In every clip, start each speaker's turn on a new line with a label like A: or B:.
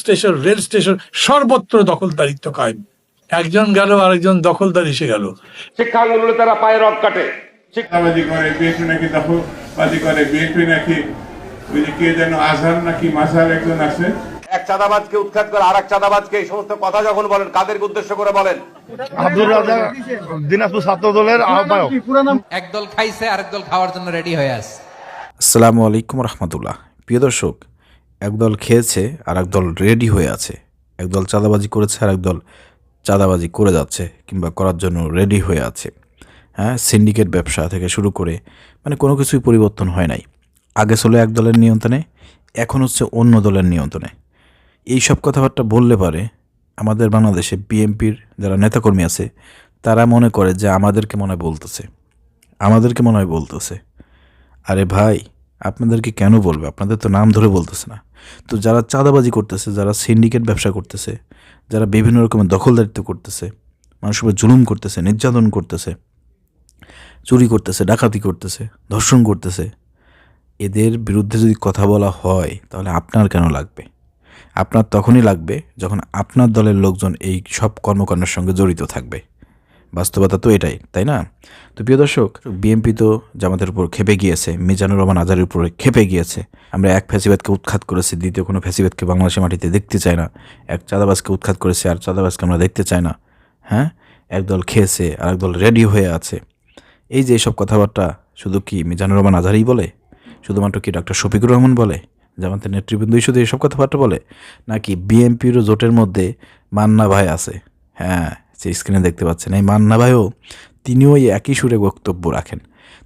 A: Station rail station সর্বত্র দখলদারিত্ব কায়েম। একজন গেল আরেকজন দখলদার এসে গেল।
B: শিক্ষা আন্দোলনে তারা পায়ে রক কাটে। শিক্ষা
C: চাঁদাবাজি করে বিএনপি নাকি দখলবাজি করে বিএনপি নাকি ওই যে কে যেন আজহার নাকি মাসার একজন আছে।
B: এক চাঁদাবাজকে উৎখাত করে আর এক চাঁদাবাজকে এই সমস্ত কথা যখন বলেন কাদেরকে উদ্দেশ্য করে বলেন?
D: আব্দুল রাজাক দিনাজপুর ছাত্র দলের আহ্বায়ক।
E: একদল খাইছে আরেক দল খাওয়ার জন্য রেডি হয়ে আছে।
F: আসসালামু আলাইকুম রহমতুল্লাহ। প্রিয় দর্শক একদল খেয়েছে আর একদল রেডি হয়ে আছে। একদল চাঁদাবাজি করেছে আর একদল চাঁদাবাজি করে যাচ্ছে কিংবা করার জন্য রেডি হয়ে আছে। হ্যাঁ সিন্ডিকেট ব্যবসা থেকে শুরু করে মানে কোনো কিছুই পরিবর্তন হয় নাই। আগে ছিল এক দলের নিয়ন্ত্রণে, এখন হচ্ছে অন্য দলের নিয়ন্ত্রণে। এই সব কথাবার্তা বললে পারে আমাদের বাংলাদেশে বিএনপির যারা নেতাকর্মী আছে, তারা মনে করে যে আমাদেরকে মনে হয় বলতেছে। আমাদেরকে মনে হয় বলতেছে। আরে ভাই আপনাদেরকে কেন বলবে? আপনাদের তো নাম ধরে বলতেছে না। তো যারা চাঁদাবাজি করতেছে, যারা সিন্ডিকেট ব্যবসা করতেছে, যারা বিভিন্ন রকমের দখলদারিত্ব করতেছে, মানুষের উপর জুলুম করতেছে, নির্যাতন করতেছে, চুরি করতেছে, ডাকাতি করতেছে, ধর্ষণ করতেছে, এদের বিরুদ্ধে যদি কথা বলা হয়, তাহলে আপনার কেন লাগবে? আপনার তখনই লাগবে যখন আপনার দলের লোকজন এই সব কর্মকাণ্ডের সঙ্গে জড়িত থাকবে। বাস্তবতা তো এটাই, তাই না? তো প্রিয় দর্শক, বিএনপি তো জামাতের উপর খেপে গিয়েছে, মিজানুর রহমান আজারের উপরে খেপে গিয়েছে। আমরা এক ফ্যাসিবাদকে উৎখাত করেছি, দ্বিতীয় কোনো ফ্যাসিবাদকে বাংলাদেশের মাটিতে দেখতে চাই না। এক চাঁদাবাজকে উৎখাত করেছে, আর চাঁদাবাজকে আমরা দেখতে চাই না। হ্যাঁ? একদল খেয়েছে আর একদল রেডি হয়ে আছে। এই যে এইসব কথাবার্তা, শুধু কি মিজানুর রহমান আজারই বলে? শুধুমাত্র কি ডক্টর শফিকুর রহমান বলে? জামাতের নেতৃবৃন্দই শুধু এইসব কথাবার্তা বলে? নাকি বিএনপিরও জোটের মধ্যে মান্না ভাই আছে? হ্যাঁ যে স্ক্রিনে দেখতে পাচ্ছেন। এই মান্না ভাইও তিনিও এই একই সুরে বক্তব্য রাখেন।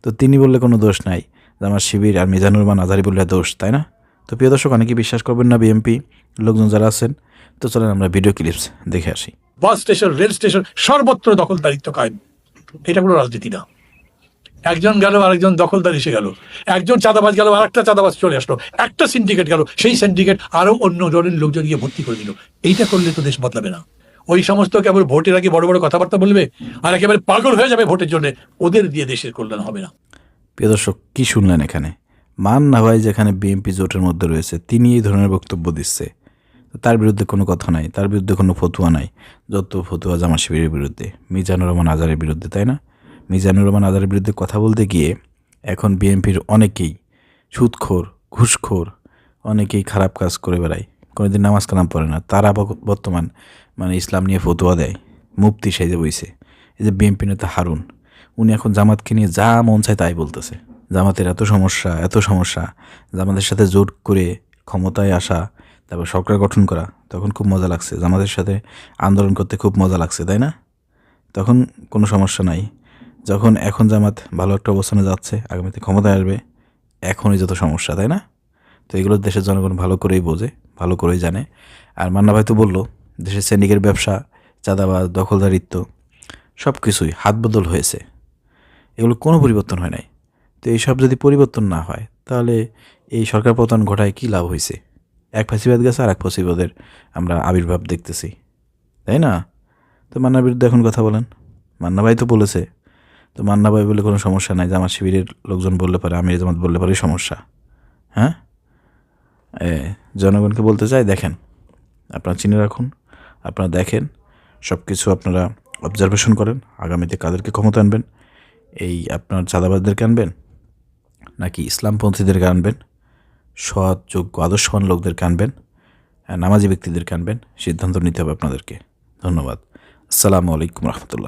F: তো তিনি বললে কোনো দোষ নাই। আমার শিবির আর মিজানুর রহমান আজারি বললে দোষ, তাই না? তো প্রিয় দর্শক অনেকে বিশ্বাস করবেন না বিএনপি লোকজন যারা আছেন। তো চলেন আমরা ভিডিও ক্লিপস দেখে আসি।
A: বাস স্টেশন, রেল স্টেশন, সর্বত্র দখলদারিত্ব কায়েম। এটা কোনো রাজনীতি না। একজন গেল, আরেকজন দখলদার এসে গেল। একজন চাঁদাবাজ গেল, আরেকটা চাঁদাবাজ চলে আসলো। একটা সিন্ডিকেট গেল, সেই সিন্ডিকেট আরও অন্য জনের লোকজন গিয়ে ভর্তি করে দিল। এইটা করলে তো দেশ বদলাবে না। ওই সমস্ত কেবল ভোটের আগে বড় বড় কথাবার্তা বলবে? আর একেবারে পাগল হয়ে যাবে ভোটের জন্য। ওদের দিয়ে দেশের কল্যাণ হবে না।
F: প্রিয় দর্শক, কী শুনলেন এখানে? মান্না ভাই যেখানে বিএনপি জোটের মধ্যে রয়েছে, তিনি এই ধরনের বক্তব্য দিচ্ছে। তার বিরুদ্ধে কোনো কথা নাই, তার বিরুদ্ধে কোনো ফতুয়া নাই, যত ফতুয়া জামা শিবিরের বিরুদ্ধে, মিজানুর রহমান আজারের বিরুদ্ধে, তাই না? মিজানুর রহমান আজারের বিরুদ্ধে কথা বলতে গিয়ে এখন বিএনপির অনেকেই সুদখোর, ঘুষখোর, অনেকেই খারাপ কাজ করে বেড়ায়, কোনোদিন নামাজ কালাম পড়ে না। তারা বর্তমান মানে ইসলাম নিয়ে ফতোয়া দেয়। মুফতি সেজে বইছে। এই যে বিএনপি নেতা হারুন, উনি এখন জামাতকে নিয়ে যা মন চায় তাই বলতেছে। জামাতের এত সমস্যা এত সমস্যা। জামাতের সাথে জোট করে ক্ষমতায় আসা, তারপর সরকার গঠন করা, তখন খুব মজা লাগছে। জামাতের সাথে আন্দোলন করতে খুব মজা লাগছে, তাই না? তখন কোনো সমস্যা নাই। যখন এখন জামাত ভালো একটা অবস্থানে যাচ্ছে, আগামীতে ক্ষমতায় আসবে, এখনই যত সমস্যা, তাই না? তো এগুলো দেশের জনগণ ভালো করেই বোঝে, ভালো করেই জানে। আর মান্না ভাই তো বলল দেশের শ্রেণিকের ব্যবসা, চাঁদাবাজ, দখলদারিত্ব সব কিছুই হাত বদল হয়েছে। এগুলো কোনো পরিবর্তন হয় নাই। তো এইসব যদি পরিবর্তন না হয়, তাহলে এই সরকার পতন ঘটায় কী লাভ হয়েছে এক ফাঁসিবাদ গেছে আর এক ফাঁসিবাদের আমরা আবির্ভাব দেখতেছি। তাই না? তো মান্নার বিরুদ্ধে এখন কথা বলেন। মান্না ভাই তো বলেছে। তো মান্না ভাই বলে কোনো সমস্যা নাই, জামাত শিবিরের লোকজন বললে পারে, আমির জামাত বললে পারে সমস্যা। হ্যাঁ? জনগণকে বলতে চাই, দেখেন, আপনারা চিনে রাখুন আপনারা দেখেন সব কিছু আপনারা অবজারভেশন করেন, আগামীতে কাদেরকে ক্ষমতা আনবেন? এই আপনার চাঁদাবাদদেরকে আনবেন? নাকি ইসলামপন্থীদেরকে আনবেন? সৎ, যোগ্য, আদর্শবান লোকদেরকে আনবেন? নামাজি ব্যক্তিদেরকে আনবেন? সিদ্ধান্ত নিতে হবে আপনাদেরকে। ধন্যবাদ। আসসালামু আলাইকুম রহমতুল্লাহ।